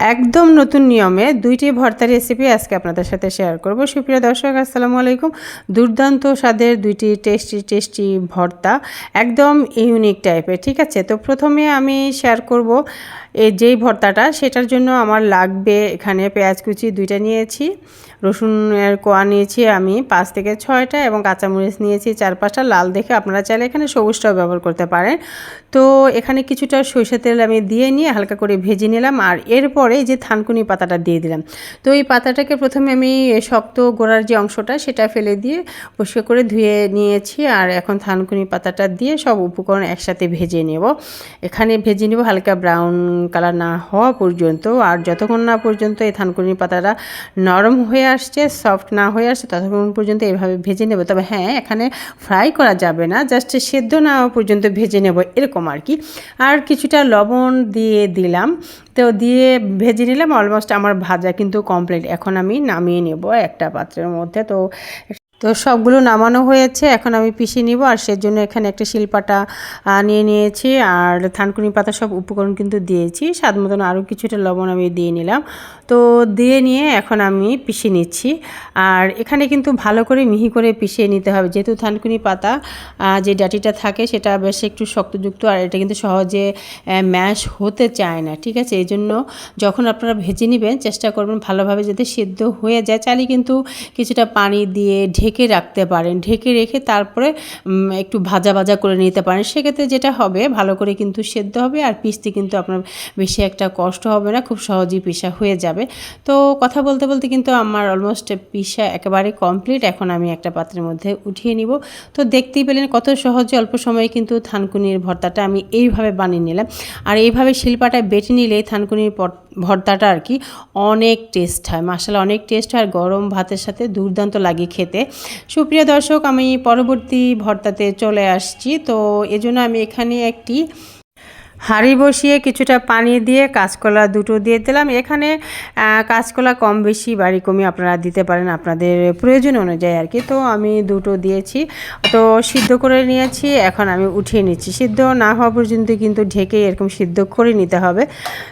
একদম নতুন নিয়মে দুইটি ভর্তা রেসিপি আজকে আপনাদের সাথে শেয়ার করব। সুপ্রিয় দর্শক, আসসালামু আলাইকুম। দুর্দান্ত স্বাদের দুইটি টেস্টি টেস্টি ভর্তা, একদম ইউনিক টাইপের ঠিক আছে? তো প্রথমে আমি শেয়ার করব এই যেই ভর্তাটা, সেটার জন্য আমার লাগবে এখানে পেঁয়াজ কুচি দুইটা নিয়েছি, রসুনের কোয়া নিয়েছি আমি পাঁচ থেকে ছয়টা এবং কাঁচামরিচ নিয়েছি চার পাঁচটা। লাল দেখে আপনারা চাইলে এখানে সবুজটাও ব্যবহার করতে পারেন। তো এখানে কিছুটা সরষে তেল আমি দিয়ে নিয়ে হালকা করে ভেজে নিলাম আর এরপরে যে থানকুনি পাতাটা দিয়ে দিলাম। তো এই পাতাটাকে প্রথমে আমি শক্ত গোড়ার যে অংশটা, সেটা ফেলে দিয়ে পরিষ্কার করে ধুয়ে নিয়েছি আর এখন থানকুনি পাতাটা দিয়ে সব উপকরণ একসাথে ভেজে নেব। এখানে ভেজে নেব হালকা ব্রাউন কালার না হওয়া পর্যন্ত আর যতক্ষণ না পর্যন্ত এই থানকুনি পাতাটা নরম হয়ে আসছে সফট না হয়ে আসছে, ততক্ষণ পর্যন্ত এভাবে ভেজে নেব। তবে হ্যাঁ এখানে ফ্রাই করা যাবে না জাস্ট সেদ্ধ না পর্যন্ত ভেজে নেব এরকম আর কি। আর কিছুটা লবণ দিয়ে দিলাম। তো দিয়ে ভেজে নিলাম অলমোস্ট আমার ভাজা কিন্তু কমপ্লিট এখন আমি নামিয়ে নেব একটা পাত্রের মধ্যে। তো তো সবগুলো নামানো হয়েছে, এখন আমি পিষে নিব আর সেজন্য এখানে একটা শিলপাটা নিয়ে নিয়েছি আর থানকুনি পাতা সব উপকরণ কিন্তু দিয়েছি, স্বাদ মতন আরও কিছুটা লবণ আমি দিয়ে নিলাম। তো দিয়ে নিয়ে এখন আমি পিষে নিচ্ছি আর এখানে কিন্তু ভালো করে মিহি করে পিষিয়ে নিতে হবে। যেহেতু থানকুনি পাতা যে ডাটিটা থাকে সেটা বেশ একটু শক্তযুক্ত আর এটা কিন্তু সহজে ম্যাশ হতে চায় না, ঠিক আছে? এই জন্য যখন আপনারা ভেজে নেবেন, চেষ্টা করবেন ভালোভাবে যাতে সিদ্ধ হয়ে যায়। চাইলে কিন্তু কিছুটা পানি দিয়ে ঢেকে রাখতে পারেন। ঢেকে রেখে তারপরে একটু ভাজা ভাজা করে নিতে পারেন। সেক্ষেত্রে যেটা হবে, ভালো করে কিন্তু সেদ্ধ হবে আর পিসতে কিন্তু আপনার বেশি একটা কষ্ট হবে না, খুব সহজেই পিসা হয়ে যাবে। তো কথা বলতে বলতে কিন্তু আমার অলমোস্ট পিসা একেবারে কমপ্লিট এখন আমি একটা পাত্রের মধ্যে উঠিয়ে নিব। তো দেখতেই পেলেন কত সহজে অল্প সময়ে কিন্তু থানকুনির ভর্তাটা আমি এইভাবে বানিয়ে নিলাম। আর এইভাবে শিল্পাটায় বেটে নিলে থানকুনির ভর্তাটা আর কি, অনেক টেস্ট হয়। মশালা অনেক টেস্ট হয় গরম ভাতের সাথে দুর্দান্ত লাগে খেতে। সুপ্রিয় দর্শক, আমি পরবর্তী ভর্তাতে চলে আসছি। তো এজন্য আমি এখানে একটি হাঁড়ি বসিয়ে কিছুটা পানি দিয়ে কাঁচকলা দুটো দিয়ে দিলাম। এখানে কাঁচকলা কম বেশি বাড়ি কমিয়ে আপনারা দিতে পারেন আপনাদের প্রয়োজন অনুযায়ী আর কি। তো আমি দুটো দিয়েছি, তো সিদ্ধ করে নিয়েছি, এখন আমি উঠিয়ে নিচ্ছি। সিদ্ধ না হওয়া পর্যন্ত কিন্তু ঢেকে এরকম সিদ্ধ করে নিতে হবে।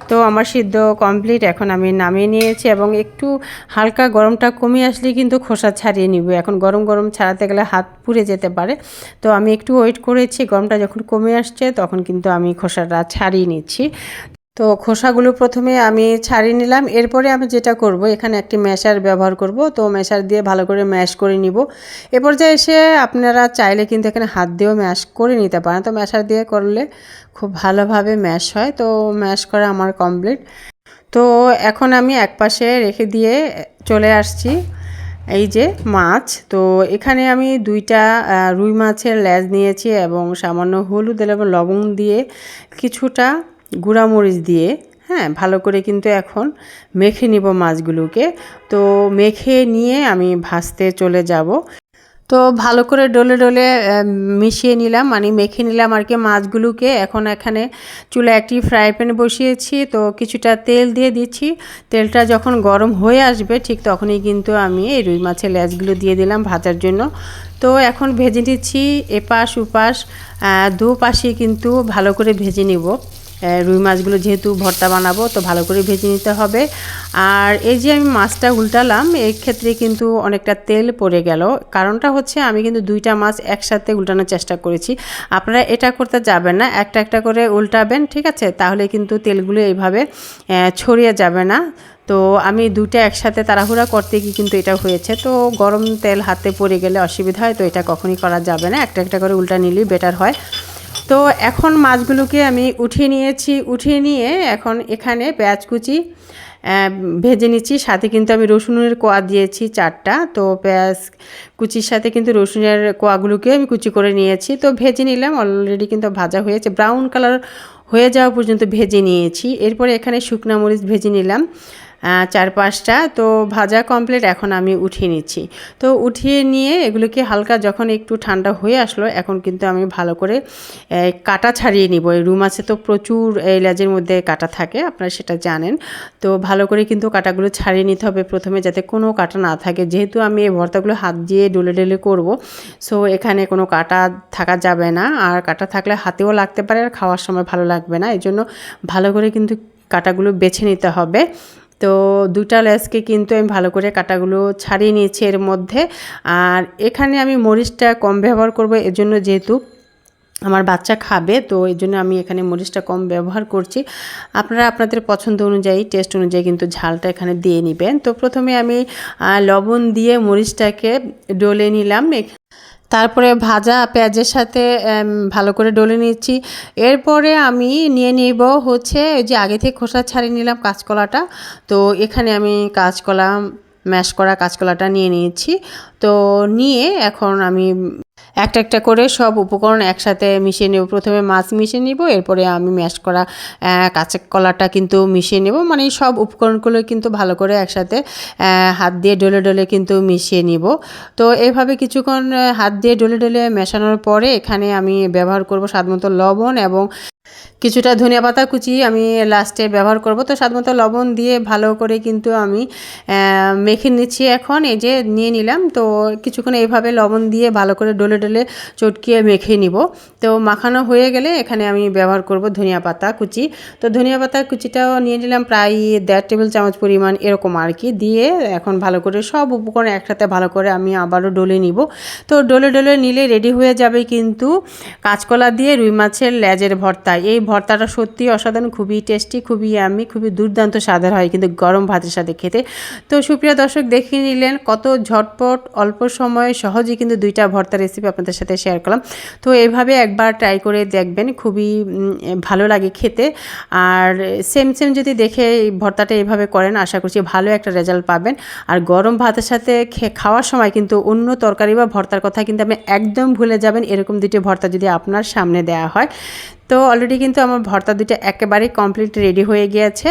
তো আমার সিদ্ধ কমপ্লিট, এখন আমি নামিয়ে নিয়েছি এবং একটু হালকা গরমটা কমিয়ে আসলে কিন্তু খোসা ছাড়িয়ে নিব। এখন গরম গরম ছাড়াতে গেলে হাত পুড়ে যেতে পারে। তো আমি একটু ওয়েট করেছি, গরমটা যখন কমে আসছে তখন কিন্তু আমি খোসাটা ছাড়িয়ে নিচ্ছি। তো খোসাগুলো প্রথমে আমি ছাড়িয়ে নিলাম। এরপরে আমি যেটা করব, এখানে একটি ম্যাশার ব্যবহার করব। তো ম্যাশার দিয়ে ভালো করে ম্যাশ করে নিব। এ পর্যায়ে এসে আপনারা চাইলে কিন্তু এখানে হাত দিয়েও ম্যাশ করে নিতে পারেন। তো ম্যাশার দিয়ে করলে খুব ভালোভাবে ম্যাশ হয়। তো ম্যাশ করা আমার কমপ্লিট। তো এখন আমি এক পাশে রেখে দিয়ে চলে আসছি। এই যে মাছ, তো এখানে আমি দুইটা রুই মাছের ল্যাজ নিয়েছি এবং সামান্য হলুদ এবং লবণ দিয়ে কিছুটা গুঁড়ামরিচ দিয়ে হ্যাঁ ভালো করে কিন্তু এখন মেখে নিব মাছগুলোকে। তো মেখে নিয়ে আমি ভাজতে চলে যাব। তো ভালো করে ডলে ডলে মিশিয়ে নিলাম। মানে মেখে নিলাম আর কি মাছগুলোকে। এখন এখানে চুলা একটি ফ্রাই প্যানে বসিয়েছি। তো কিছুটা তেল দিয়ে দিচ্ছি। তেলটা যখন গরম হয়ে আসবে, ঠিক তখনই কিন্তু আমি এই রুই মাছের লেজগুলো দিয়ে দিলাম ভাজার জন্য। তো এখন ভেজে নিচ্ছি এপাশ উপাশ দুপাশে কিন্তু ভালো করে ভেজে নিব। রুই মাছগুলো যেহেতু ভর্তা বানাবো, তো ভালো করে ভেজে নিতে হবে। আর এই যে আমি মাছটা উল্টালাম এই ক্ষেত্রে কিন্তু অনেকটা তেল পড়ে গেল। কারণটা হচ্ছে আমি কিন্তু দুইটা মাছ একসাথে উল্টানোর চেষ্টা করেছি। আপনারা এটা করতে যাবেন না, একটা একটা করে উল্টাবেন, ঠিক আছে? তাহলে কিন্তু তেলগুলো এইভাবে ছড়িয়ে যাবে না। তো আমি দুইটা একসাথে তাড়াহুড়া করতে গিয়ে কিন্তু এটা হয়েছে। তো গরম তেল হাতে পড়ে গেলে অসুবিধা হয়, তো এটা কখনই করা যাবে না। একটা একটা করে উল্টা নিলেই বেটার হয়। তো এখন মাছগুলোকে আমি উঠিয়ে নিয়েছি, উঠিয়ে নিয়ে এখন এখানে পেঁয়াজ কুচি ভেজে নিচ্ছি। সাথে কিন্তু আমি রসুনের কোয়া দিয়েছি চারটা। তো পেঁয়াজ কুচির সাথে কিন্তু রসুনের কোয়াগুলোকে আমি কুচি করে নিয়েছি। তো ভেজে নিলাম অলরেডি কিন্তু ভাজা হয়েছে। ব্রাউন কালার হয়ে যাওয়া পর্যন্ত ভেজে নিয়েছি। এরপরে এখানে শুকনা মরিচ ভেজে নিলাম। চার পাঁচটা। তো ভাজা কমপ্লিট এখন আমি উঠিয়ে নিচ্ছি। তো উঠিয়ে নিয়ে এগুলোকে হালকা যখন একটু ঠান্ডা হয়ে আসলো, এখন কিন্তু আমি ভালো করে কাটা ছাড়িয়ে নিব। এই রুম আছে তো প্রচুর এই লেজের মধ্যে কাটা থাকে, আপনারা সেটা জানেন। তো ভালো করে কিন্তু কাটাগুলো ছাড়িয়ে নিতে হবে প্রথমে, যাতে কোনো কাটা না থাকে। যেহেতু আমি এই ভর্তাগুলো হাত দিয়ে ডলে ডলে করব সো এখানে কোনো কাটা থাকা যাবে না। আর কাটা থাকলে হাতেও লাগতে পারে, আর খাওয়ার সময় ভালো লাগবে না। এই জন্য ভালো করে কিন্তু কাটাগুলো বেছে নিতে হবে। তো দুটা লেসকে কিন্তু আমি ভালো করে কাটাগুলো ছাড়িয়ে নিয়েছি এর মধ্যে। আর এখানে আমি মরিচটা কম ব্যবহার করব এজন্য যেহেতু আমার বাচ্চা খাবে, তো এই জন্য আমি এখানে মরিচটা কম ব্যবহার করছি। আপনারা আপনাদের পছন্দ অনুযায়ী, টেস্ট অনুযায়ী কিন্তু ঝালটা এখানে দিয়ে নেবেন। তো প্রথমে আমি লবণ দিয়ে মরিচটাকে ডলে নিলাম। তারপরে ভাজা পেঁয়াজের সাথে ভালো করে ডলে নিচ্ছি এরপরে আমি নিয়ে নিব হচ্ছে ওই যে আগে থেকে খোসা ছাড়িয়ে নিলাম কাঁচকলাটা। তো এখানে আমি কাঁচকলা, ম্যাশ করা কাঁচকলাটা নিয়ে নিয়েছি। তো নিয়ে এখন আমি একটা একটা করে সব উপকরণ একসাথে মিশিয়ে নেব। প্রথমে মাছ মিশিয়ে নিব, এরপরে আমি ম্যাশ করা কাঁচা কলাটা কিন্তু মিশিয়ে নেব। মানে সব উপকরণগুলো কিন্তু ভালো করে একসাথে হাত দিয়ে ডলে ডলে কিন্তু মিশিয়ে নিব। তো এভাবে কিছুক্ষণ হাত দিয়ে ডলে ডলে মেশানোর পরে এখানে আমি ব্যবহার করব সাধারণত লবণ এবং কিছুটা ধনিয়া পাতা কুচি আমি লাস্টে ব্যবহার করব। তো স্বাদমতো লবণ দিয়ে ভালো করে কিন্তু আমি মেখে নিচ্ছি এখন। এই যে নিয়ে নিলাম। তো কিছুক্ষণ এইভাবে লবণ দিয়ে ভালো করে ডলে ডলে চটকিয়ে মেখে নিব। তো মাখানো হয়ে গেলে এখানে আমি ব্যবহার করব ধনিয়া পাতা কুচি। তো ধনিয়া পাতা কুচিটাও নিয়ে নিলাম প্রায় দেড় টেবিল চামচ পরিমাণ এরকম আর কি। দিয়ে এখন ভালো করে সব উপকরণ একসাথে ভালো করে আমি আবারও ডলে নিব। তো ডলে ডলে নিলে রেডি হয়ে যাবে কিন্তু কাঁচকলা দিয়ে রুই মাছের লেজের ভর্তা এই ভর্তাটা সত্যি অসাধারণ, খুবই টেস্টি খুবই আমি খুবই দুর্দান্ত স্বাদের হয় কিন্তু গরম ভাতের সাথে খেতে। তো সুপ্রিয় দর্শক দেখে নিলেন কত ঝটপট, অল্প সময়ে সহজেই কিন্তু দুইটা ভর্তা রেসিপি আপনাদের সাথে শেয়ার করলাম। তো এভাবে একবার ট্রাই করে দেখবেন, খুবই ভালো লাগে খেতে। আর সেম সেম যদি দেখে ভর্তাটা এইভাবে করেন, আশা করছি ভালো একটা রেজাল্ট পাবেন। আর গরম ভাতের সাথে খাওয়ার সময় কিন্তু অন্য তরকারি বা ভর্তার কথা কিন্তু আপনি একদম ভুলে যাবেন, এরকম দুটি ভর্তা যদি আপনার সামনে দেওয়া হয়। তো অলরেডি কিন্তু আমার ভর্তা দুইটা একেবারেই কমপ্লিট রেডি হয়ে গিয়েছে।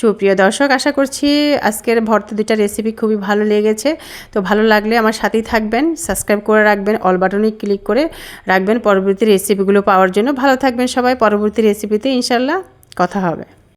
সুপ্রিয় দর্শক, আশা করছি আজকের ভর্তা দুইটা রেসিপি খুবই ভালো লেগেছে। তো ভালো লাগলে আমার সাথেই থাকবেন সাবস্ক্রাইব করে রাখবেন অল বাটনে ক্লিক করে রাখবেন। পরবর্তী রেসিপিগুলো পাওয়ার জন্য ভালো থাকবেন সবাই। পরবর্তী রেসিপিতে ইনশাল্লাহ কথা হবে।